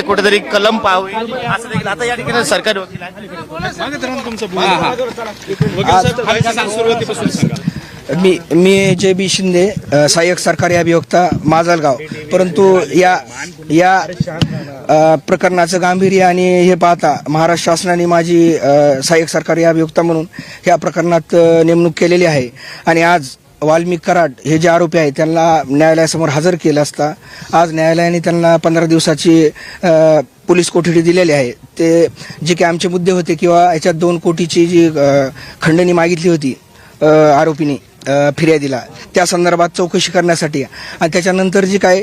कुठेतरी कलम पाहावी. असं देखील. आता या ठिकाणी सरकारी वकील मी मी जे बी शिंदे सहाय्यक सरकारी अभियोक्ता माजलगाव. परंतु या या प्रकरणाचं गांभीर्य आणि हे पाहता महाराष्ट्र शासनाने माझी सहाय्यक सरकारी अभियोक्ता म्हणून या प्रकरणात नेमणूक केलेली आहे. आणि आज वाल्मिक कराड हे जे आरोपी आहेत त्यांना न्यायालयासमोर हजर केलं असता आज न्यायालयाने त्यांना पंधरा दिवसाची पोलीस कोठडी दिलेली आहे. ते जे काही आमचे मुद्दे होते किंवा याच्यात दोन कोटीची जी खंडणी मागितली होती आरोपीने फिर्यादीला त्या संदर्भात चौकशी करण्यासाठी. आणि त्याच्यानंतर जी काय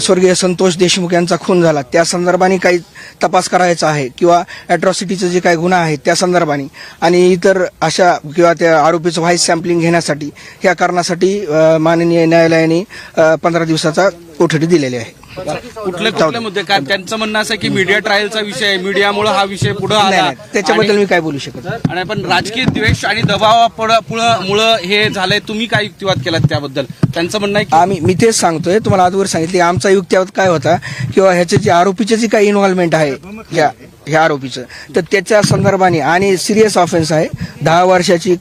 स्वर्गीय संतोष देशमुख यांचा खून झाला त्या संदर्भाने काही तपास करायचा आहे किंवा अॅट्रॉसिटीचे जे काही गुन्हा आहे त्या संदर्भाने. आणि इतर अशा किंवा त्या आरोपीचं व्हाईस सॅम्पलिंग घेण्यासाठी या कारणासाठी माननीय न्यायालयाने पंधरा दिवसाचा कोठडी दिलेली आहे. कुठले कुठले मुद्दे कारण त्यांचं म्हणणं असं की मीडिया ट्रायलचा विषय मीडियामुळे हा विषय पुढे आला. त्याच्याबद्दल मी काय बोलू शकत. आणि पण राजकीय द्वेष आणि दबावामुळं हे झालंय. तुम्ही काय युक्तिवाद केलात त्याबद्दल? त्यांचं म्हणणं आहे की आम्ही मी तेच सांगतोय. तुम्हाला आजवर सांगितले आमचा युक्त्यावत काय होता? किंवा ह्याचे जे आरोपीचे जे काही इन्व्हॉल्वमेंट आहे ह्या आरोपीचं. तर त्याच्या संदर्भाने आणि सिरियस ऑफेन्स आहे. दहा वर्षाची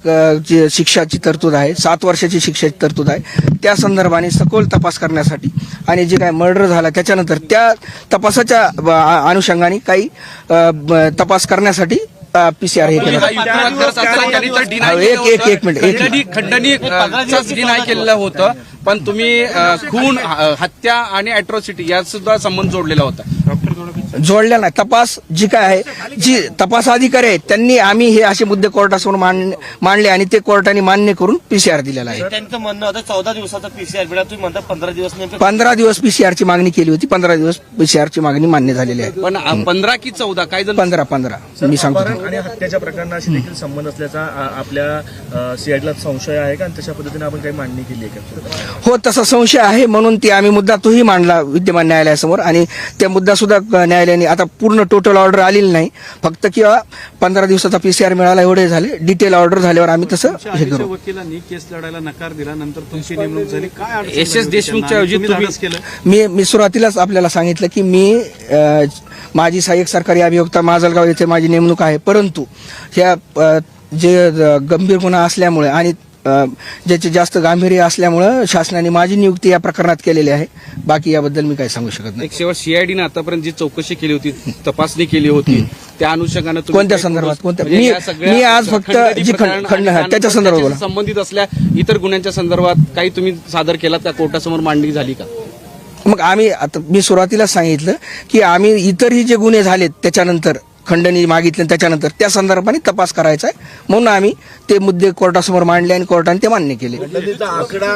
शिक्षाची तरतूद आहे सात वर्षाची शिक्षाची तरतूद आहे. त्या संदर्भाने सखोल तपास करण्यासाठी आणि जे काही मर्डर झाला त्याच्यानंतर त्या तपासाच्या अनुषंगाने काही तपास करण्यासाठी पीसीआर हे केलं एक- एक-. एक मिनिट, एक खंडणी डिनाय केलेलं होतं. पण तुम्ही खून हत्या आणि अॅट्रॉसिटी यात सुद्धा संबंध जोडलेला होता. जोडल्या नाही. तपास जी काय आहे जी तपास अधिकारी आहेत त्यांनी आम्ही हे असे मुद्दे कोर्टासमोर मांड- मांडले आणि ते कोर्टाने मान्य करून पीसीआर दिलेला आहे. त्यांचं म्हणणं होतं चौदा दिवसाचा पीसीआर मिळा तुम्ही म्हणता पंधरा दिवस पंधरा दिवस पीसीआर ची मागणी केली होती पंधरा दिवस पीसीआर ची मागणी मान्य झालेली आहे. पण पंधरा की चौदा काही जण पंधरा पंधरा. मी सांगतो. आणि हत्याच्या प्रकरणाशी देखील संबंध असल्याचा आपल्या सीआयडीला संशय आहे का? आणि तशा पद्धतीने आपण काही मांडणी केली आहे का? हो तसा संशय आहे म्हणून ते आम्ही मुद्दा तोही मांडला विद्यमान न्यायालयासमोर आणि त्या मुद्दा सुद्धा न्यायालयाने आता पूर्ण टोटल ऑर्डर आलेली नाही. फक्त किंवा पंधरा दिवसाचा पीसीआर मिळाला एवढे झाले डिटेल ऑर्डर झाल्यावर आम्ही तसं हे करू. वकिलांनी केस लढायला नकार दिला नंतर तुमची नेमणूक झाली. काय अडचण एस एस झाली देशमुखच्या त्यांना? ऐवजी तुम्ही तुम्ही- धाडस केलं? मी मी सुरुवातीलाच आपल्याला सांगितलं की मी अ, माझी सहाय्यक सरकारी अभियोक्ता माजलगाव येथे माझी नेमणूक आहे. परंतु ह्या अ, जे गंभीर गुन्हा असल्यामुळे आणि ज्याचे जास्त गांभीर्य असल्यामुळं शासनाने माझी नियुक्ती या प्रकरणात केलेली आहे. बाकी याबद्दल मी काही सांगू शकत नाही. एक शेवट सीआयडीने आतापर्यंत जी चौकशी केली होती तपासणी केली होती त्या अनुषंगानं कोणत्या संदर्भात? कोणत्या? म्हणजे मी- आज फक्त जी खंड- त्याच्या संदर्भात संबंधित असल्या इतर गुन्ह्यांच्या संदर्भात काही तुम्ही सादर केलात का? कोर्टासमोर मांडणी झाली का? मग आम्ही आता मी सुरुवातीलाच सांगितलं की आम्ही इतरही जे गुन्हे झालेत त्याच्यानंतर खंडणी मागितले त्याच्यानंतर त्या संदर्भाने तपास करायचा आहे. म्हणून आम्ही ते मुद्दे कोर्टासमोर मांडले आणि कोर्टाने ते मान्य केले. खंडणीचा आकडा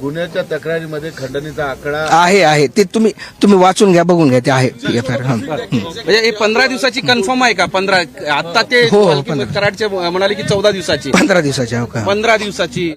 गुन्ह्याच्या तक्रारीमध्ये खंडणीचा आकडा. आहे आहे. ते तुम्ही तुम्ही वाचून घ्या बघून घ्या ते आहे. हं. म्हणजे हे पंधरा दिवसाची कन्फर्म आहे का? पंधरा आता ते हो, हो, पंधरा. कराडचे म्हणाले की चौदा दिवसाची. पंधरा दिवसाचे हो का? पंधरा दिवसाची.